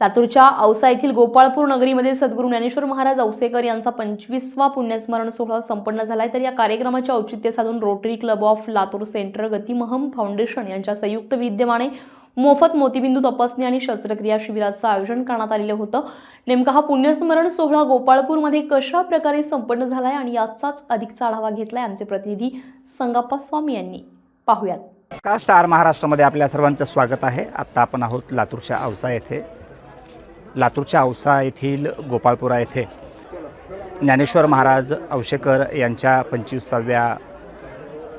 लातूरच्या औसा येथील गोपाळपूर नगरीमध्ये सद्गुरू ज्ञानेश्वर महाराज औसेकर यांचा पंचवीसवा पुण्यस्मरण सोहळा संपन्न झाला आहे तर या कार्यक्रमाचे औचित्य साधून rotary club of Latur centre गतिमहम foundation यांच्या संयुक्त विद्यमाने मोफत मोतीबिंदू तपासणी आणि शस्त्रक्रिया शिबिराचं आयोजन करण्यात आलेलं होतं. नेमका हा पुण्यस्मरण सोहळा गोपाळपूरमध्ये कशा प्रकारे संपन्न झालाय आणि याचाच अधिकचा आढावा घेतलाय आमचे प्रतिनिधी संगप्पा स्वामी यांनी. पाहूयात. का स्टार महाराष्ट्रामध्ये आपल्या सर्वांचं स्वागत आहे. आत्ता आपण आहोत लातूरच्या औसा येथे. लातूरच्या औसा येथील गोपाळपुरा येथे. ज्ञानेश्वर महाराज औशेकर यांच्या पंचवीसाव्या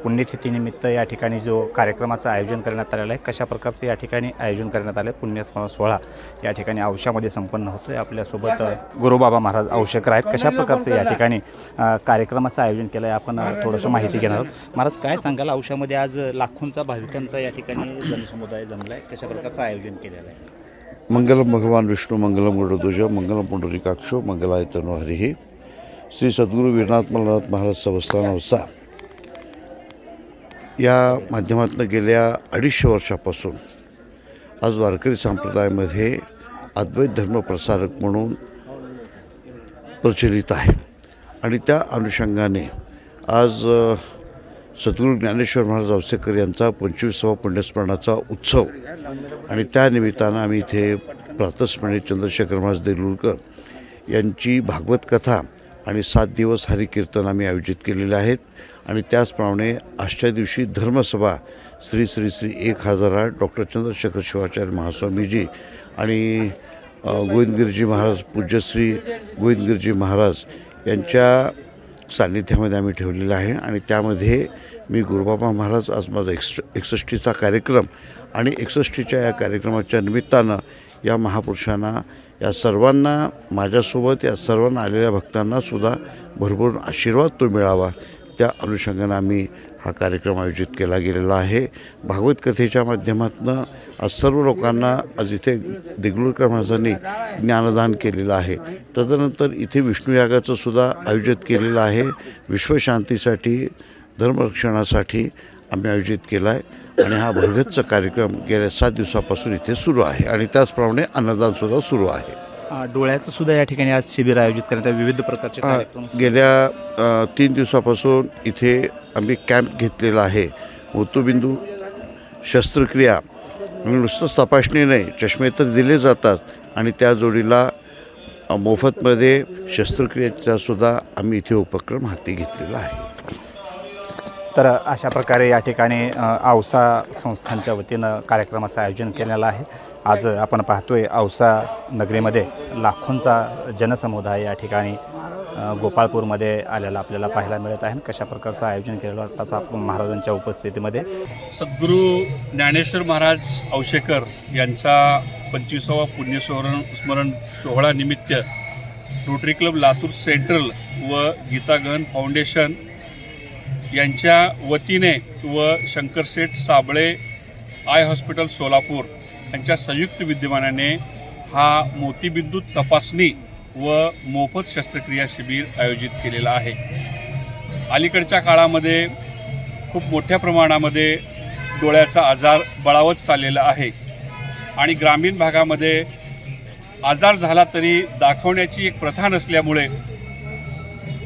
पुण्यतिथीनिमित्त या ठिकाणी जो कार्यक्रमाचं आयोजन करण्यात आलेलं आहे कशा प्रकारचं या ठिकाणी आयोजन करण्यात आलं आहे पुण्यस्मरण सोहळा या ठिकाणी औशामध्ये संपन्न होतो आहे आपल्यासोबत गुरुबाबा महाराज औशेकर आहेत. कशा प्रकारचं या ठिकाणी कार्यक्रमाचं आयोजन केलं आहे आपण थोडंसं माहिती घेणार आहोत. महाराज काय सांगाल? औषामध्ये आज लाखोंचा भाविकांचा या ठिकाणी जनसमुदाय जमला आहे कशा प्रकारचं आयोजन केलेलं आहे? मंगलम भगवान विष्णू मंगलम गरुडध्वज मंगलम पुंडरीकाक्षो मंगलाय तनो हरिः। श्री सद्गुरू वीरनाथ मल्लनाथ महाराज संस्थान औसा या माध्यमातून गेल्या अडीचशे वर्षापासून आज वारकरी संप्रदायामध्ये अद्वैत धर्म प्रसारक म्हणून प्रचलित आहे. आणि त्या अनुषंगाने आज सद्गुरू ज्ञानेश्वर महाराज अवसेकर यांचा पंचवीसावा पुण्यस्मरणाचा उत्सव. आणि त्यानिमित्तानं आम्ही इथे प्रातस्मरणी चंद्रशेखर महाराज देगलूरकर यांची भागवत कथा आणि सात दिवस हरिकीर्तन आम्ही आयोजित केलेले आहेत. आणि त्याचप्रमाणे आजच्या दिवशी धर्मसभा श्री श्री श्री एक हजार आठ डॉक्टर चंद्रशेखर शिवाचार्य महास्वामीजी आणि गोविंदगिरीजी महाराज पूज्यश्री गोविंदगिरीजी महाराज यांच्या सान्निध्यामध्ये आम्ही ठेवलेलं आहे आणि त्यामध्ये मी गुरुबाबा महाराज आज माझा एक्स एकसष्टीचा कार्यक्रम आणि एकसष्टीच्या या कार्यक्रमाच्या निमित्तानं या महापुरुषांना या सर्वांना माझ्यासोबत या सर्वांना आलेल्या भक्तांनासुद्धा भरपूर आशीर्वाद तो मिळावा. त्या अनुषंगानं आम्ही हा कार्यक्रम आयोजित केला गेलेला आहे. भागवत कथेच्या माध्यमातून आज सर्व लोकांना आज इथे देगलूरकर महाराजांनी ज्ञानदान केलेलं आहे. तदनंतर इथे विष्णुयागाचं सुद्धा आयोजित केलेलं आहे. विश्वशांतीसाठी धर्मरक्षणासाठी आम्ही आयोजित केला आहे आणि हा भरगच्च कार्यक्रम गेल्या सात दिवसापासून इथे सुरू आहे आणि त्याचप्रमाणे अन्नदानसुद्धा सुरू आहे. डोळ्याचं सुद्धा या ठिकाणी आज शिबिर आयोजित करण्यात आलं. विविध प्रकारचे कार्यक्रम गेल्या अ, तीन दिवसापासून इथे आम्ही कॅम्प घेतलेला आहे मोतूबिंदू शस्त्रक्रिया म्हणजे नुसतंच तपासणी नाही चष्मे तर दिले जातात आणि त्या जोडीला अ, मोफतमध्ये शस्त्रक्रियेचा सुद्धा आम्ही इथे उपक्रम हाती घेतलेला आहे तर अशा प्रकारे या ठिकाणी औसा संस्थांच्या वतीनं कार्यक्रमाचं आयोजन केलेलं आहे. आज आपण पाहतोय औसा नगरीमध्ये लाखोंचा जनसमुदाय या ठिकाणी गोपाळपूरमध्ये आलेला आपल्याला पाहायला मिळत आहे. कशा प्रकारचं आयोजन केलेलं त्याचा आपण महाराजांच्या उपस्थितीमध्ये सद्गुरू ज्ञानेश्वर महाराज औशेकर यांचा पंचवीसावा पुण्यस्मरण स्मरण सोहळा निमित्त रोटरी क्लब लातूर सेंट्रल व गीतागहन फाउंडेशन यांच्या वतीने व शंकरसेठ साबळे आय हॉस्पिटल सोलापूर यांच्या संयुक्त विद्यमानाने हा मोतीबिंदू तपासणी व मोफत शस्त्रक्रिया शिबिर आयोजित केलेला आहे. अलीकडच्या काळामध्ये खूप मोठ्या प्रमाणामध्ये डोळ्याचा आजार बळावत चाललेला आहे आणि ग्रामीण भागामध्ये आजार झाला तरी दाखवण्याची एक प्रथा नसल्यामुळे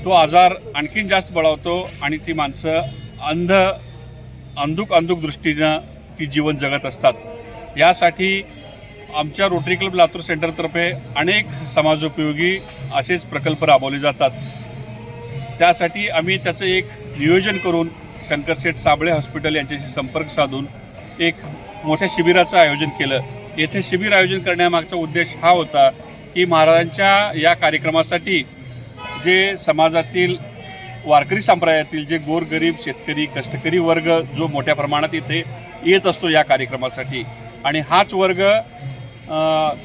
तो आजार आणखीन जास्त बळावतो आणि ती माणसं अंध अंधुक अंधुक दृष्टीनं ती जीवन जगत असतात. यासाठी आमच्या रोटरी क्लब लातूर सेंटरतर्फे अनेक समाजोपयोगी असेच प्रकल्प राबवले जातात. त्यासाठी आम्ही त्याचं एक नियोजन करून शंकरसेठ साबळे हॉस्पिटल यांच्याशी संपर्क साधून एक मोठ्या शिबिराचं आयोजन केलं. येथे शिबिर आयोजन करण्यामागचा उद्देश हा होता की महाराजांच्या या कार्यक्रमासाठी जे समाजातील वारकरी संप्रदायातील जे गोरगरीब शेतकरी कष्टकरी वर्ग जो मोठ्या प्रमाणात इथे येत असतो या कार्यक्रमासाठी. आणि हाच वर्ग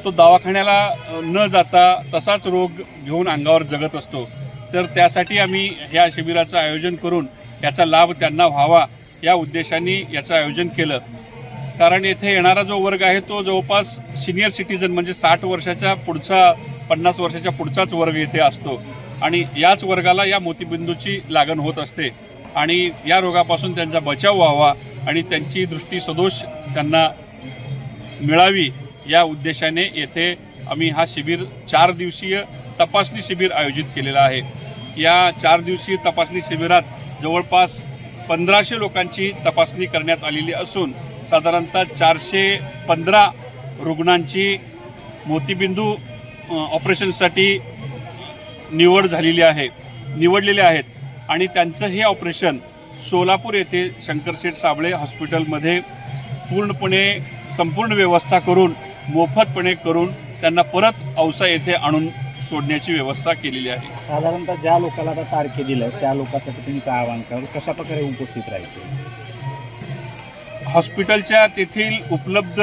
तो दवाखान्याला न जाता तसाच रोग घेऊन अंगावर जगत असतो. तर त्यासाठी आम्ही या शिबिराचं आयोजन करून याचा लाभ त्यांना व्हावा या उद्देशाने याचं आयोजन केलं. कारण येथे येणारा जो वर्ग आहे तो जवळपास सिनियर सिटीजन म्हणजे साठ वर्षाच्या पुढचा पन्नास वर्षाच्या पुढचाच वर्ग येथे असतो. आणि याच वर्गाला या मोतीबिंदूची लागण होत असते. आणि या रोगापासून त्यांचा बचाव व्हावा आणि त्यांची दृष्टी सदोष त्यांना मिळावी या उद्देशाने येथे आम्ही हा शिबिर चार दिवसीय तपासणी शिबिर आयोजित केलेला आहे. या चार दिवसीय तपासणी शिबिरात जवळपास पंधराशे लोकांची तपासणी करण्यात आलेली असून साधारणतः चारशे पंधरा रुग्णांची मोतीबिंदू ऑपरेशनसाठी निवड झालेली आहे निवडलेले आहेत. आणि त्यांचं हे ऑपरेशन सोलापूर येथे शंकरशेठ साबळे हॉस्पिटलमध्ये पूर्णपणे संपूर्ण व्यवस्था करून मोफतपणे करून त्यांना परत औसा येथे आणून सोडण्याची व्यवस्था केलेली आहे. साधारणतः ज्या लोकांना आता तारखे दिलं त्या लोकांसाठी तुम्ही काय आवाहन कराल? कशा प्रकारे उपस्थित राहायचे? हॉस्पिटलच्या तेथील उपलब्ध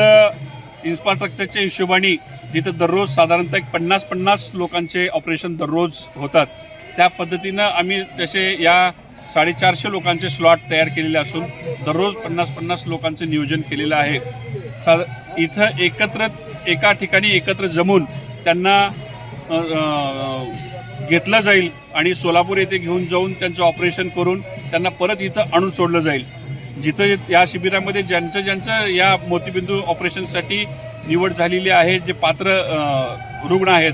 इन्फ्रास्ट्रक्चरच्या हिशोबाने जिथं दररोज साधारणतः एक पन्नास पन्नास लोकांचे ऑपरेशन दररोज होतात. त्या पद्धतीनं आम्ही तसे या साडेचारशे लोकांचे स्लॉट तयार केलेले असून दररोज पन्नास पन्नास लोकांचं नियोजन केलेलं आहे. सा इथं एकत्र एका ठिकाणी एकत्र जमून त्यांना घेतलं जाईल आणि सोलापूर येथे घेऊन जाऊन त्यांचं ऑपरेशन करून त्यांना परत इथं आणून सोडलं जाईल. जिथं या शिबिरामध्ये ज्यांचं ज्यांचं या मोतीबिंदू ऑपरेशनसाठी निवड झालेली आहे जे पात्र रुग्ण आहेत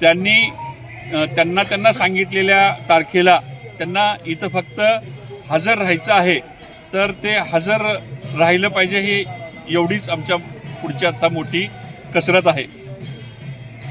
त्यांनी त्यांना त्यांना सांगितलेल्या तारखेला त्यांना इथं फक्त हजर राहायचं आहे तर ते हजर राहिलं पाहिजे ही एवढीच आमच्या पुढची आता मोठी कसरत आहे.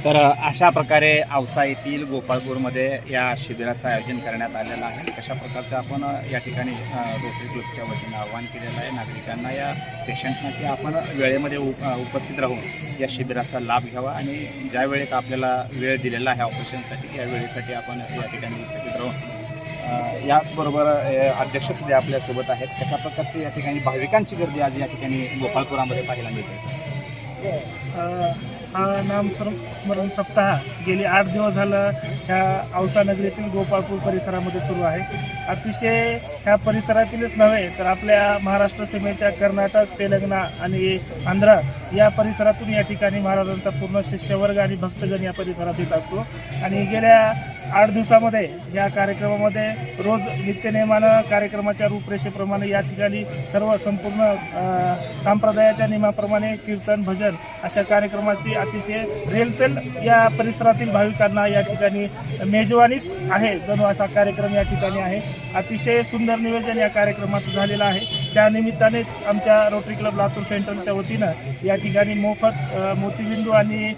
तर अशा प्रकारे औसा येथील गोपाळपूरमध्ये या शिबिराचं आयोजन करण्यात आलेलं आहे. कशा प्रकारचं आपण या ठिकाणी रोटरी क्लबच्या वतीनं आवाहन केलेलं आहे नागरिकांना या पेशंटना की आपण वेळेमध्ये उप उपस्थित राहून या शिबिराचा लाभ घ्यावा आणि ज्या वेळेत आपल्याला वेळ दिलेला आहे ऑपरेशनसाठी या वेळेसाठी आपण या ठिकाणी उपस्थित राहून याचबरोबर अध्यक्षसुद्धा अध्यक्ष सुद्धा आपल्यासोबत आहेत. कशा प्रकारची या ठिकाणी भाविकांची गर्दी आज या ठिकाणी गोपाळपुरामध्ये पाहायला मिळते? हो, हा नाम स्मरण स्मरण सप्ताह. गेली आठ दिवस झालं ह्या औसा नगरीतील गोपाळपूर परिसरामध्ये सुरू आहे. अतिशय ह्या परिसरातीलच नव्हे तर आपल्या महाराष्ट्र सीमेच्या कर्नाटक तेलंगणा आणि आंध्र या परिसरातून या ठिकाणी महाराजांचा पूर्ण शिष्यवर्ग आणि भक्तगण या परिसरात येत असतो. आणि गेल्या आठ दिवसामध्ये या कार्यक्रमामध्ये रोज नित्यनियमानं कार्यक्रमाच्या रूपरेषेप्रमाणे या ठिकाणी सर्व संपूर्ण संप्रदायाच्या नियमाप्रमाणे कीर्तन भजन अशा कार्यक्रमाची अतिशय रेलचेल या परिसरातील भाविकांना या ठिकाणी मेजवानीच आहे. जणू असा कार्यक्रम या ठिकाणी आहे. अतिशय सुंदर नियोजन या कार्यक्रमाचं झालेलं आहे. त्यानिमित्तानेच आमच्या रोटरी क्लब लातूर सेंटरच्या वतीनं या ठिकाणी मोफत मोतीबिंदू आणि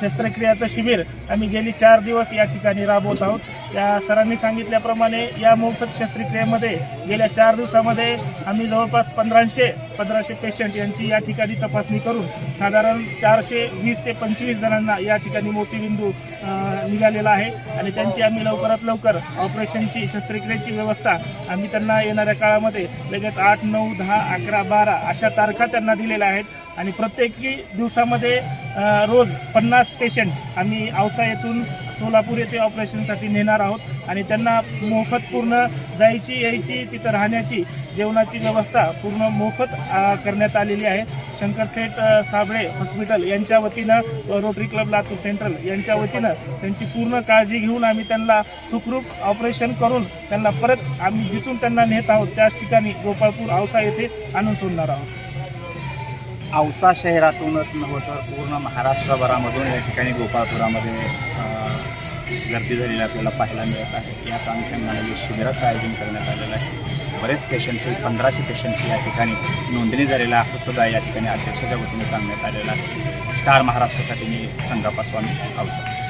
शस्त्रक्रियाचं शिबिर आम्ही गेली चार दिवस या ठिकाणी राबवत आहोत. या सरांनी सांगितल्याप्रमाणे या मोफत शस्त्रक्रियेमध्ये गेल्या चार दिवसामध्ये आम्ही जवळपास पंधराशे पंधराशे पेशंट यांची या ठिकाणी तपासणी करून साधारण चारशे वीस ते पंचवीस जणांना या ठिकाणी मोतीबिंदू निघालेला आहे आणि त्यांची आम्ही लवकरात लवकर ऑपरेशनची शस्त्रक्रियेची व्यवस्था आम्ही त्यांना येणाऱ्या काळामध्ये लगेच आठ नऊ दहा अकरा बारा अशा तारखा त्यांना दिलेल्या आहेत. आणि प्रत्येकी दिवसामध्ये रोज पन्नास पेशंट आम्ही औसा येथून सोलापूर येथे ऑपरेशनसाठी नेणार आहोत. आणि त्यांना मोफत पूर्ण जायची यायची तिथं राहण्याची जेवणाची व्यवस्था पूर्ण मोफत करण्यात आलेली आहे. शंकरपेठ साबळे हॉस्पिटल यांच्या वतीनं रोटरी क्लब लातूर सेंट्रल यांच्या वतीनं त्यांची पूर्ण काळजी घेऊन आम्ही त्यांना सुखरूप ऑपरेशन करून त्यांना परत आम्ही जिथून त्यांना नेत आहोत त्याच ठिकाणी गोपाळपूर औसा येथे आणून सोडणार आहोत. औसा शहरातूनच नव्हतं तर पूर्ण महाराष्ट्रभरामधून या ठिकाणी गोपाळपुरामध्ये गर्दी झालेली आपल्याला पाहायला मिळत आहे. याच अनुषंगाने जे शिबिराचं आयोजन करण्यात आलेलं आहे. बरेच पेशंटची पंधराशे पेशंटची या ठिकाणी नोंदणी झालेला आहे. असं सुद्धा या ठिकाणी अध्यक्षाच्या वतीने सांगण्यात आलेलं आहे. स्टार महाराष्ट्रासाठी मी संगापा स्वामी औसा.